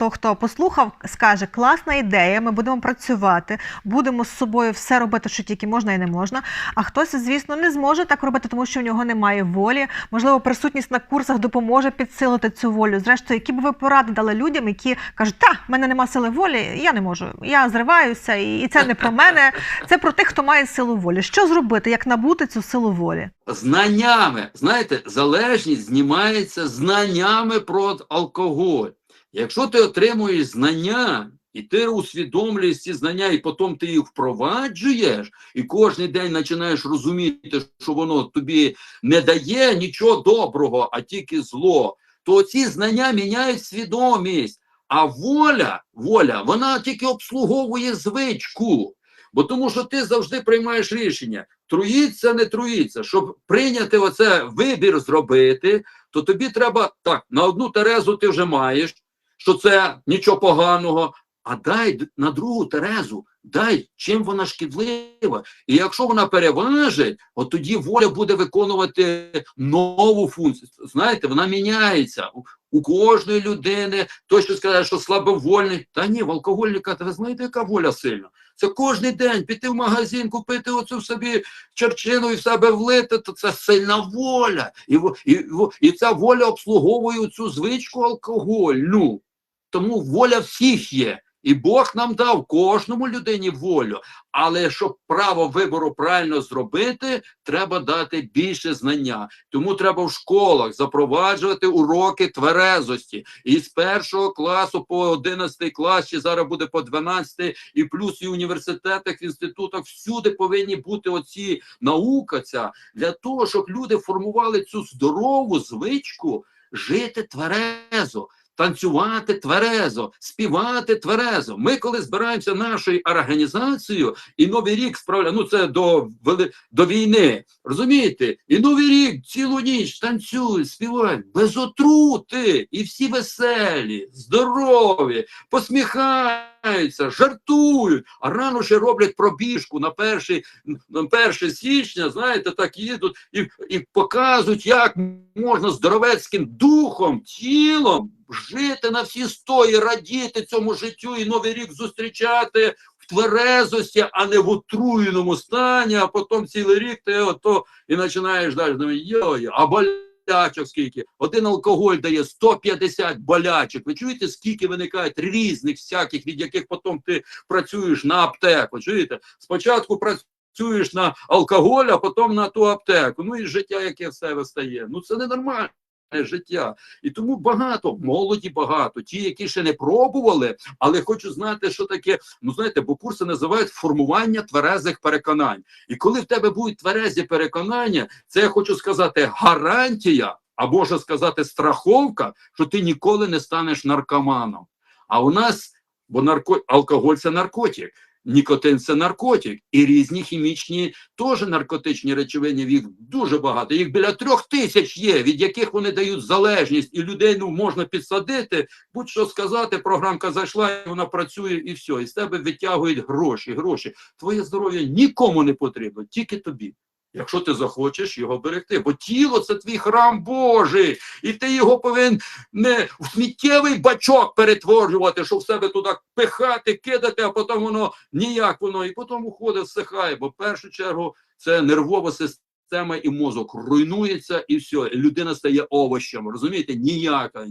То, хто послухав, скаже, класна ідея, ми будемо працювати, будемо з собою все робити, що тільки можна і не можна. А хтось, звісно, не зможе так робити, тому що в нього немає волі. Можливо, присутність на курсах допоможе підсилити цю волю. Зрештою, які б ви поради дали людям, які кажуть, та в мене нема сили волі, я не можу, я зриваюся, і це не про мене, це про тих, хто має силу волі. Що зробити, як набути цю силу волі? знаннями. Знаєте, залежність знімається знаннями про алкоголь. Якщо ти отримуєш знання, і ти усвідомлюєш ці знання, і потім ти їх впроваджуєш, і кожен день починаєш розуміти, що воно тобі не дає нічого доброго, а тільки зло, то ці знання міняють свідомість. А воля, воля, вона тільки обслуговує звичку. Бо тому що ти завжди приймаєш рішення, труїться, не труїться. Щоб прийняти оце вибір зробити, то тобі треба так, на одну Терезу ти вже маєш, що це нічого поганого. А дай на другу Терезу, дай чим вона шкідлива. І якщо вона переважить, от тоді воля буде виконувати нову функцію. Знаєте, вона міняється. У- кожної людини, той, що сказав, що слабовольний, та ні, в алкогольника, ви знаєте, яка воля сильна? Це кожен день піти в магазин, купити оцю собі черчину і в себе влити, то це сильна воля. І, і, і ця воля обслуговує цю звичку алкогольну. Тому воля всіх є. І Бог нам дав кожному людині волю. Але щоб право вибору правильно зробити, треба дати більше знання. Тому треба в школах запроваджувати уроки тверезості. І з першого класу по 11 клас, чи зараз буде по 12, і плюс і в університетах, в інститутах, всюди повинні бути оці наука ця для того, щоб люди формували цю здорову звичку жити тверезо танцювати тверезо, співати тверезо. Ми, коли збираємося нашою організацією, і Новий рік справляє, ну це до, до війни, розумієте? І Новий рік цілу ніч танцюють, співають без отрути, і всі веселі, здорові, посміхаються, жартують, а рано ще роблять пробіжку на перший, на 1 січня, знаєте, так їдуть і, і показують, як можна здоровецьким духом, тілом жити на всі стої, радіти цьому життю і новий рік зустрічати в тверезості, а не в отруєному стані, а потім цілий рік ти ото і починаєш далі. Йой, а болячок скільки? Один алкоголь дає 150 болячок. Ви чуєте, скільки виникає різних всяких, від яких потім ти працюєш на аптеку? Чуєте? Спочатку працюєш на алкоголь, а потім на ту аптеку. Ну і життя, яке все вистає. Ну це ненормально. Життя і тому багато молоді багато, ті, які ще не пробували, але хочу знати, що таке. Ну знаєте, бо курси називають формування тверезих переконань. І коли в тебе будуть тверезі переконання, це я хочу сказати гарантія, а може сказати страховка, що ти ніколи не станеш наркоманом. А у нас, бо нарко... алкоголь це наркотик. Нікотин це наркотик, і різні хімічні теж наркотичні речовини. Їх дуже багато. Їх біля трьох тисяч є, від яких вони дають залежність, і людей можна підсадити. Будь-що сказати, програмка зайшла, і вона працює, і все. І з тебе витягують гроші. Гроші. Твоє здоров'я нікому не потрібно, тільки тобі. Якщо ти захочеш його берегти, бо тіло це твій храм Божий, і ти його повинен не в сміттєвий бачок перетворювати, щоб в себе туди пихати, кидати, а потім воно ніяк воно, і потім уходить, всихає. Бо в першу чергу це нервова система і мозок руйнується, і все, людина стає овощем. Розумієте, ніяка.